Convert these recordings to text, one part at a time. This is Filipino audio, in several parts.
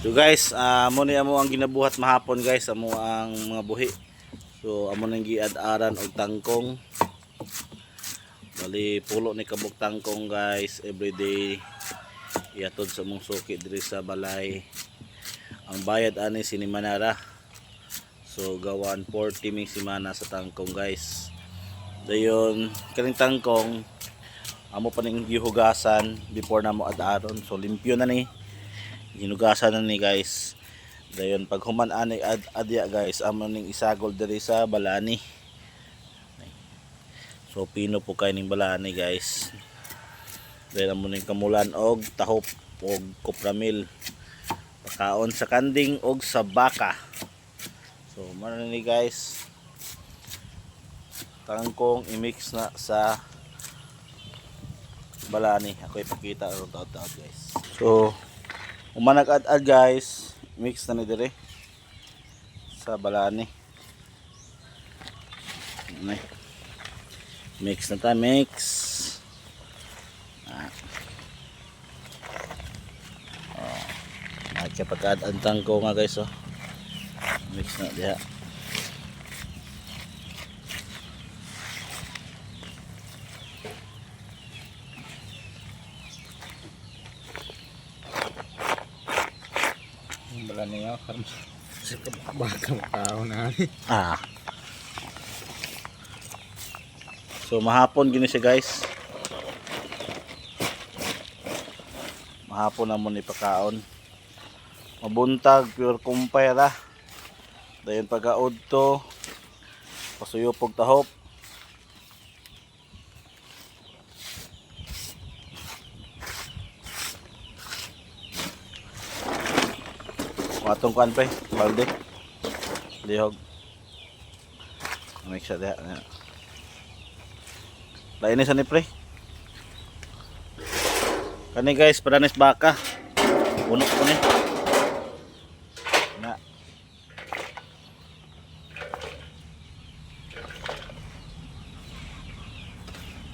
So guys, uh, mo ni amo ang ginabuhat mahapon guys, amo ang mga buhi. So amo nang giad-aran og tangkong. Bali pulo ni kabog tangkong guys everyday. Iatod sa mong suki diri sa balay. Ang bayad ani sini Manara. So gawan 40 ming simana sa tangkong guys. Dayon kaning tangkong amo pa ning gihugasan before na mo ad-aron. So limpyo na ni ginugasan na ni guys. Dayon pag human ani ad adya guys amo ning isagol diri sa balani. So pino po kay ning balani guys. Dayon amo ning kamulan og tahop og kopramil pakaon sa kanding og sa baka. So mano ni guys. Tangkong i-mix na sa balani. Ako ipakita aron taot-taot guys. So umanag ad ad guys mix na ni dire sa balani Nay. mix na ta mix ah. oh. nakapagad antang ko nga guys oh. mix na diha niya karon. Sa baka makao na. Ah. So mahapon gini siya guys. Mahapon na mo ni pakaon. Mabuntag pure kumpara. Dayon pagaod to. Pasuyo pog tahop. Matong kuan pre, balde. Lihog. Make sure diha. Lain sa ni pre. Kani guys, padanis baka. Puno ko ni. Na.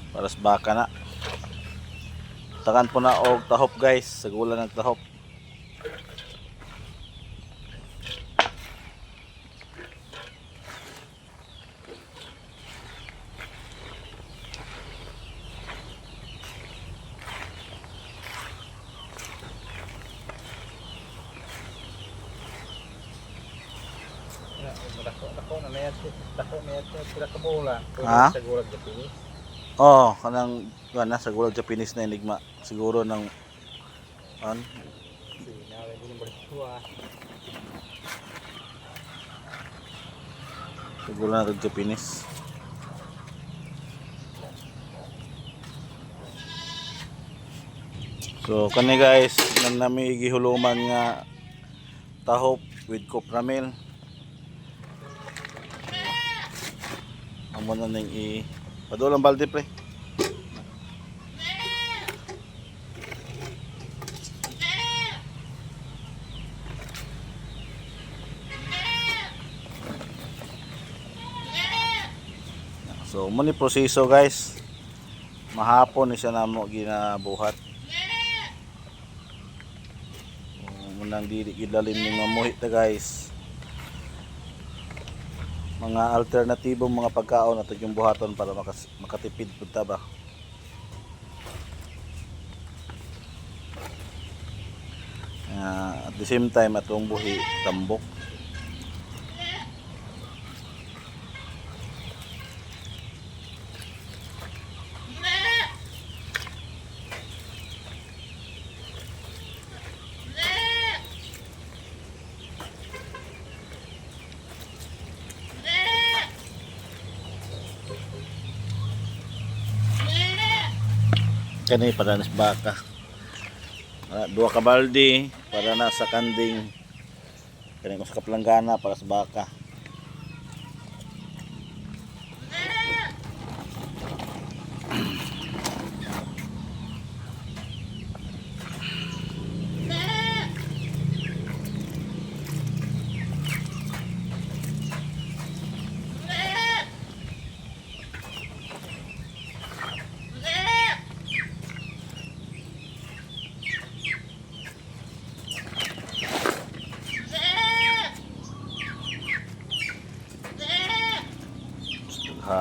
Para sa baka na. Takan po na og tahop guys, sagulan ng tahop. Dako dako na niya. Dako niya sila ka bola. Ha? Sa gulag. Oh, kanang kuan na sagulag Japanese na enigma. Siguro ng an tuwa. siguro na kag Japanese. So kani guys, nan nami gihuluman nga tahop with copramil. Amo na ning i Padulang balde pre. So mo proseso guys. Mahapon ni siya namo ginabuhat. Munang dili gidalim ni mamuhi ta guys. Mga alternatibong mga pagkaon at yung buhaton para makas, makatipid pud ta ba. Ah, at the same time atong buhi tambok. Kani para nas baka. Ah, dua ka para na sa kanding. Kani mas kaplanggana para sa baka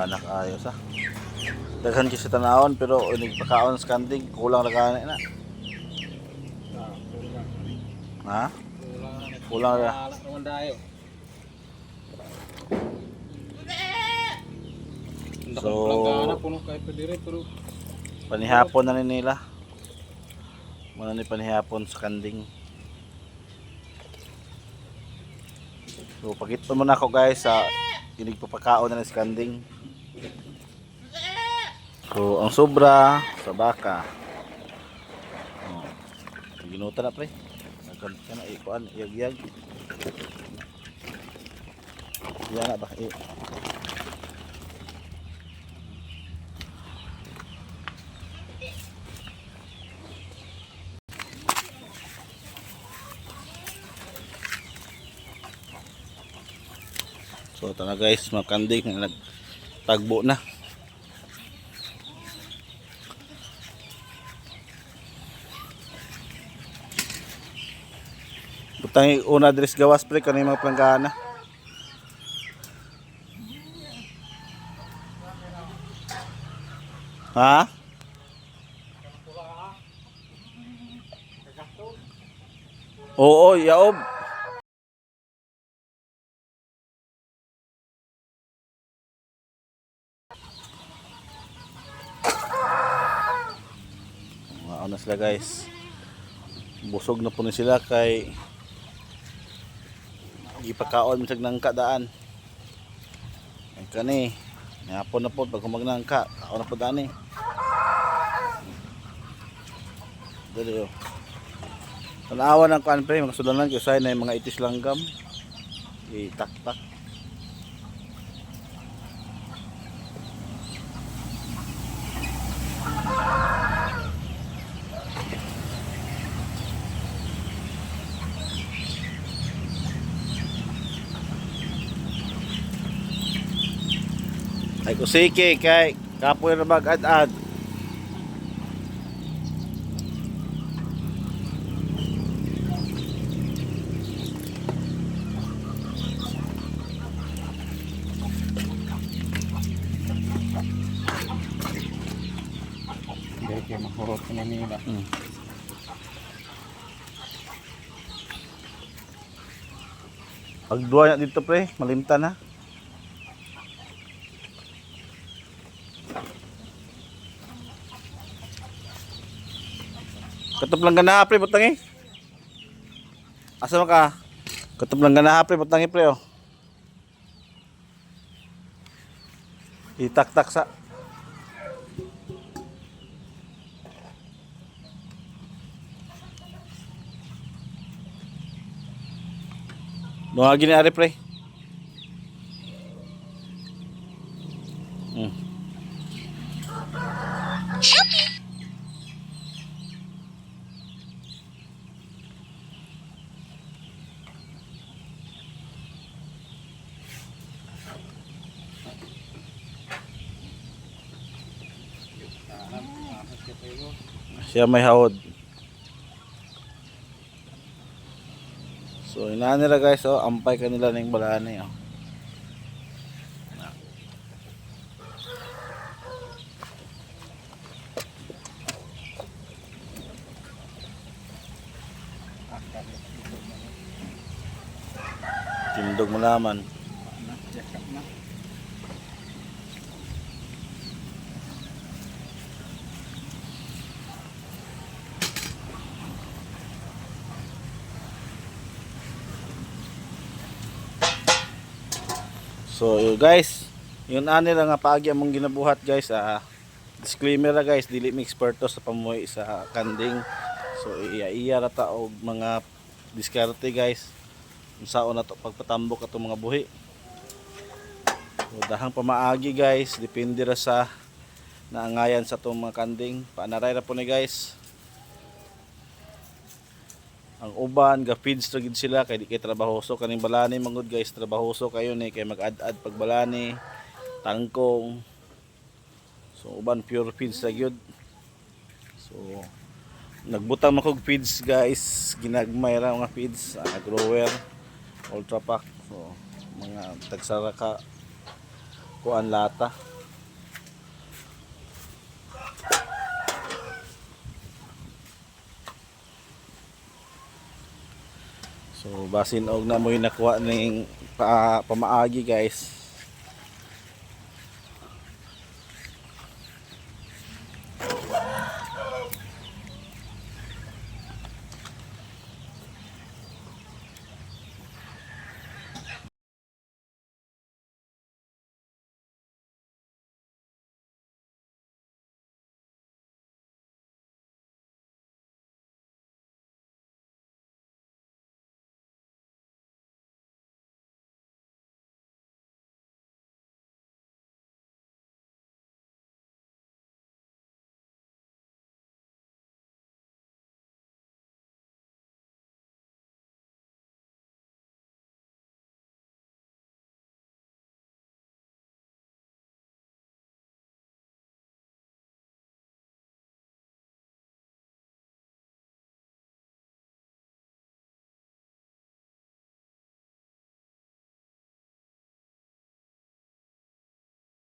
anak ayos ah. Daghan kasi tanawon pero inig pakaon sa kanding kulang ra na. Ah. Ha? Kulang. Ra. So, panihapon na ni nila. Muna ni panihapon sa kanding. So pagit pa muna ako guys sa inig papakaon na ni sa kanding. So ang sobra sa baka. Oh. Ginuta na pre. Nagkan ka na ikuan iyag-iyag. Yan na ba? Eh. So na guys, mga kanding na nagtagbo na. Butang una dres gawas pre kanay mga planggana. Ha? Oo, yaob. Mga na sila guys. Busog na po na sila kay ipakaon misag ng kadaan. Ay kani. Ngapon na po pag kumagnangka, kaon na po daan eh. Dali oh. Tanawa ng kuan pre, mga sudanan ko say na yung mga itis langgam. Itak-tak. Ay kusiki kay kapoy na mag-ad-ad. Kayo mahurot na nila. Hmm. Pag duwa na dito pre, malimta na. Katop lang gana pre, butang eh. Asa mo ka? Katop lang gana pre, butang eh pre oh. Itak-tak sa. Mga gini pre. Siya may hawod. So inaan nila guys, oh, ampay kanila ning balani oh. Tindog mo naman. So yun, guys, yun ani lang nga paagi among ginabuhat guys. Ah, disclaimer ra guys, dili mi eksperto sa pamuhi sa kanding. So iya-iya ra ta og mga diskarte guys. Unsaon na to pagpatambok ato mga buhi. So dahang pamaagi guys, depende ra sa naangayan sa tong mga kanding. Paanaray ra po ni guys. Ang uban ga feeds ra gid sila kay di kay trabahoso kaning balani mangud guys trabahoso kayo ni kay mag-ad-ad pag balani tangkong. So uban pure feeds ra gyud. So nagbutang makog feeds guys. Ginagmay ra mga feeds uh, grower ultra pack. So mga tagsara ka kuan lata So basin og na mo'y nakuha ning pa, pamaagi guys.